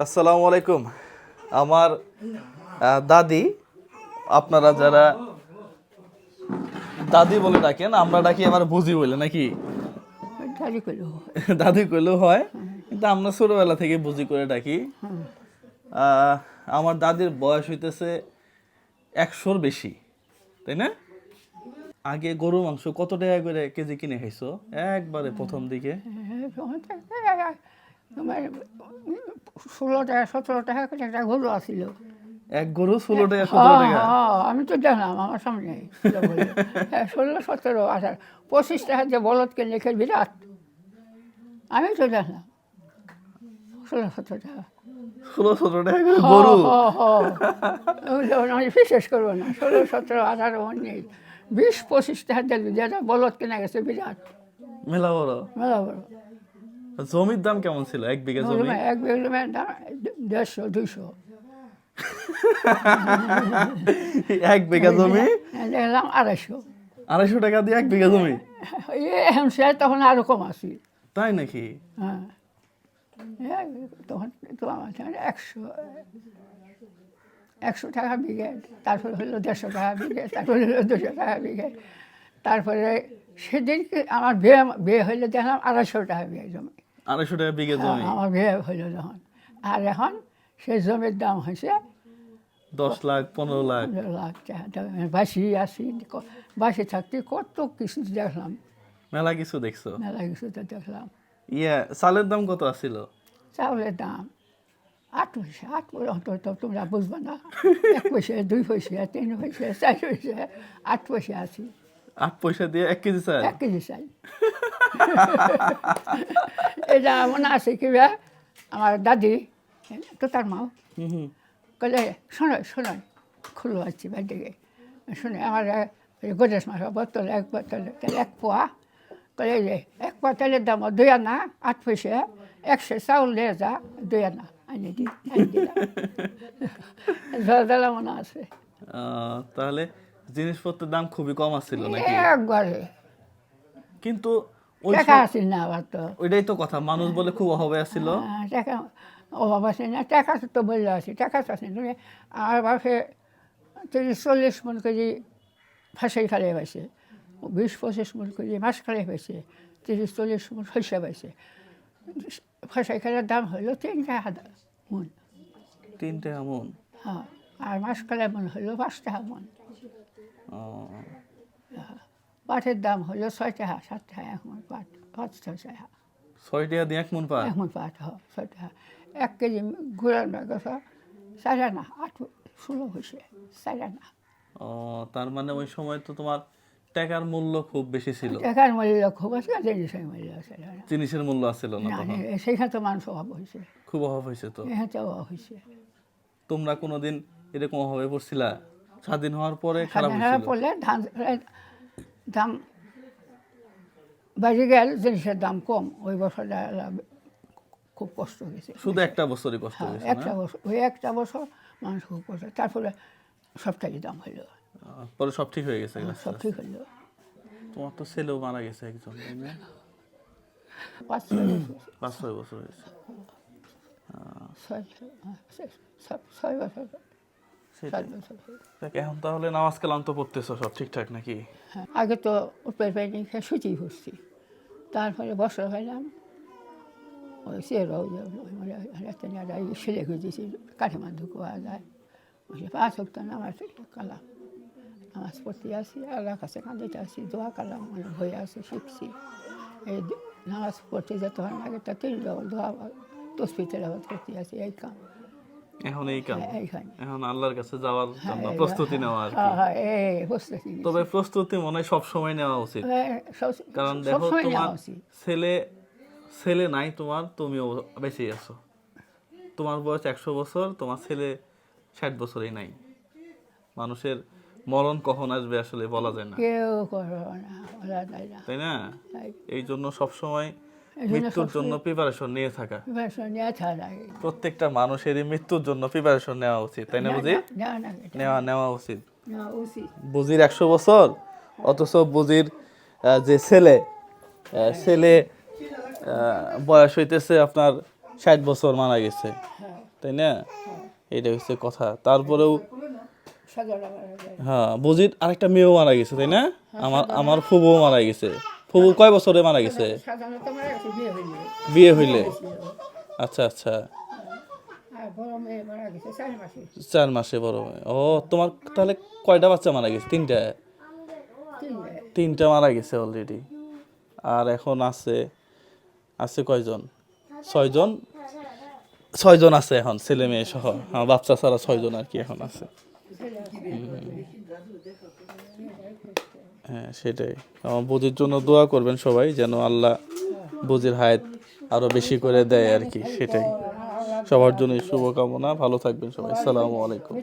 আসসালামু আলাইকুম আমার দাদি আপনারা যারা দাদি বলে ডাকেন আমরা ডাকি আমার বুঝি বলে নাকি দাদি কইলেও হয় কিন্তু আমরা ছোটবেলা থেকে বুঝি করে ডাকি আমার দাদির বয়স হইতেছে একশোর বেশি তাই না আগে গরু মাংস কত টাকা করে কেজি কিনে খাইছো একবারে প্রথম দিকে তোমার ষোলো টাকা সতেরো টাকা করে একটা গরু আসছিল এক গরু ষোলো টাকা সতেরো টাকা? আমি তো জানলাম আমার সামনে হ্যাঁ, ষোলো সতেরো আঠারো পঁচিশ টাকা যে বলদ কিনে রেখে বিরাট। আমি তো জানলাম। ষোলো সতেরো টাকা। ষোলো সতেরো টাকা করে গরু? আমি বিশেষ করব না। ষোলো সতেরো আঠারো নেই বিশ পঁচিশ টাকা যেটা বলদ কেনা গেছে বিরাট। মেলা বড়। মেলা বড়। জমির দাম কেমন ছিল? এক বিঘা জমি? এক বেলুমের দাম দেড়শো দুইশো। এক বিঘা জমি? দেখলাম আড়াইশো। আড়াইশো টাকা দিয়ে এক বিঘা জমি? এখন সে তখন আরও কম আসি তাই নাকি? হ্যাঁ। তখন তো আমার একশো একশো টাকা বিঘে তারপরে হলো দেড়শো টাকা বিঘে তারপরে হলো দুশো টাকা বিঘে। তারপরে সেদিনকে আমার বিয়ে বিয়ে হইলে দেখলাম আড়াইশো টাকা বিঘে জমি। আড়াইশো টাকা বিঘা জমি। আমার বিয়ে হইল যখন। আর এখন সেই জমির দাম হয়েছে দশ লাখ পনেরো লাখ। পনেরো লাখ টাকা। বাসি আসি বাসি থাকতে কত কিছু দেখলাম। মেলা কিছু দেখছ? মেলা কিছু তো দেখলাম। ইয়ে চালের দাম কত আছিল? চাউলের দাম আট পয়সা আট পয়সা তো তোমরা বুঝবে না। এক পয়সা দুই পয়সা তিন পয়সা চার পয়সা আট পয়সা আছি। আট পয়সা দিয়ে এক কেজি চাল। এক কেজি চাই এটা মনে আছে কিবা আমার দাদি তো তার মাও। কলে শোনো শোনো খুলো আছি বাড়িতে শুনে আমার গোদেশ মাছ বোতল এক বোতল তেল এক পোয়া। কলে যে এক পোয়া তেলের দাম দুই আনা আট পয়সা। একশো চাউল দিয়ে যা দুই আনা। আনি দি দিলাম। মনে আছে। তাহলে জিনিসপত্রের দাম খুবই কম আছিল নাকি? একবারে। কিন্তু ওই টাকা আসিল না আবার তো। ওইটাই তো কথা মানুষ বলে খুব অভাবে আছিল। হ্যাঁ, টাকা অভাব আছে না টাকা তো বললে আছে টাকা আছে তুমি আমার বাপে তিরিশ চল্লিশ মন কেজি ফাঁসাই খালে পাইছে বিশ পঁচিশ মন কেজি মাছ খালে পাইছে তিরিশ চল্লিশ মন শস্য পাইছে। ফাঁসাই খালের দাম হলো তিন টাকা মন। তিন টাকা মন। হ্যাঁ আর মাছ খালে মন হলো পাঁচ টাকা মন। পাটের দাম হলো ছয় টাকা সাত টাকা এক মন পাট পাঁচ ছয় টাকা। ছয় টাকা দিয়ে এক মন পা এক মন পাট হয় ছয় টাকা। এক কেজি গুড়ার ব্যাগ চার আনা আট ষোলো হয়েছে চার আনা। ও তার মানে ওই সময় তো তোমার টাকার মূল্য খুব বেশি ছিল। টাকার মূল্য খুব আছে জিনিসের মূল্য আছে জিনিসের মূল্য আছিল না সেইখানে তো মানুষ অভাব হয়েছে। খুব অভাব হয়েছে তো? তো অভাব হয়েছে। তোমরা কোনোদিন এরকম অভাবে পড়ছিলা? স্বাধীন হওয়ার পরে খারাপ হয়েছিল। পড়লে ধান দাম বাড়ি গেল জিনিসের দাম কম। ওই বছর খুব কষ্ট হয়েছে। শুধু একটা বছরই কষ্ট হ্যাঁ হয়েছে একটা বছর ওই একটা বছর মানুষ খুব কষ্ট তারপরে সবটাই দাম আহ, পরে সব ঠিক হয়ে গেছে সব আস্তে। ঠিক হইল তোমার তো ছেলেও মারা গেছে একজন পাঁচ ছয় বছর হয়েছে। হ্যাঁ, ছয়- ছয় বছর সেটাই। সাত বছর দেখ, এখন তাহলে নামাজ কালাম তো পড়তেছো সব ঠিকঠাক নাকি? হ্যাঁ, আগে তো উপের পাইনি খেয়ে সুচি ভরছি তারপরে বছর হইলাম ওই সেরাও সেলে খুঁজেছি কাঠে মাধ্যু কোয়া যায়। ওই পাঁচ হোক তো নামাজ কালাম। নামাজ পড়তে আসি আল্লাহ কাছে কাঁদিতে আসি দোয়া কালাম মনে হয়ে আসি শিখছি। এই নামাজ পড়তে যেতে হয় আগে তো তিন দোয়া তেলাবাদ করতে আসি এই কাম। এখন এই কাম। হ্যাঁ, এখন আল্লাহর কাছে যাওয়ার জন্য হ্যাঁ, প্রস্তুতি নেওয়া আর কি। হ্যাঁ হ্যাঁ তবে প্রস্তুতি মনে হয় সব সময় নেওয়া উচিত। কারণ দেখো তোমার ছেলে ছেলে নাই তোমার তুমিও বেঁচে আছো। তোমার বয়স একশো বছর তোমার ছেলে ষাট বছরই নাই। মানুষের মরণ কখন আসবে আসলে বলা যায় না। কেউ না তাই না? এই জন্য সবসময় মৃত্যুর জন্য প্রিপারেশন নিয়ে থাকা। প্রত্যেকটা মানুষেরই মৃত্যুর জন্য প্রিপারেশন নেওয়া উচিত তাই না বুঝি? নেওয়া নেওয়া উচিত। বুজির একশো বছর অথচ বুজির যে ছেলে ছেলে বয়স হইতেছে আপনার ষাট বছর মারা গেছে তাই না? এটা হচ্ছে কথা। তারপরেও হ্যাঁ বুঝির আরেকটা মেয়েও মারা গেছে তাই না? আমার আমার ফুবুও মারা গেছে। ফুবু কয় বছরে মারা গেছে? বিয়ে হইলে। আচ্ছা আচ্ছা। চার মাসে। বড়। ও তোমার তাহলে কয়টা বাচ্চা মারা গেছে? তিনটা? তিনটা। মারা গেছে অলরেডি আর এখন আছে আছে কয়জন? ছয়জন? ছয়জন আছে এখন ছেলে মেয়ে সহ। আমার বাচ্চা ছাড়া ছয়জন আর কি এখন আছে। হ্যাঁ সেটাই। আমার বুঝির জন্য দোয়া করবেন সবাই যেন আল্লাহ বুঝির হায়াত আরও বেশি করে দেয় আর কি, সেটাই। সবার জন্য শুভকামনা, ভালো থাকবেন সবাই। আসসালামু আলাইকুম।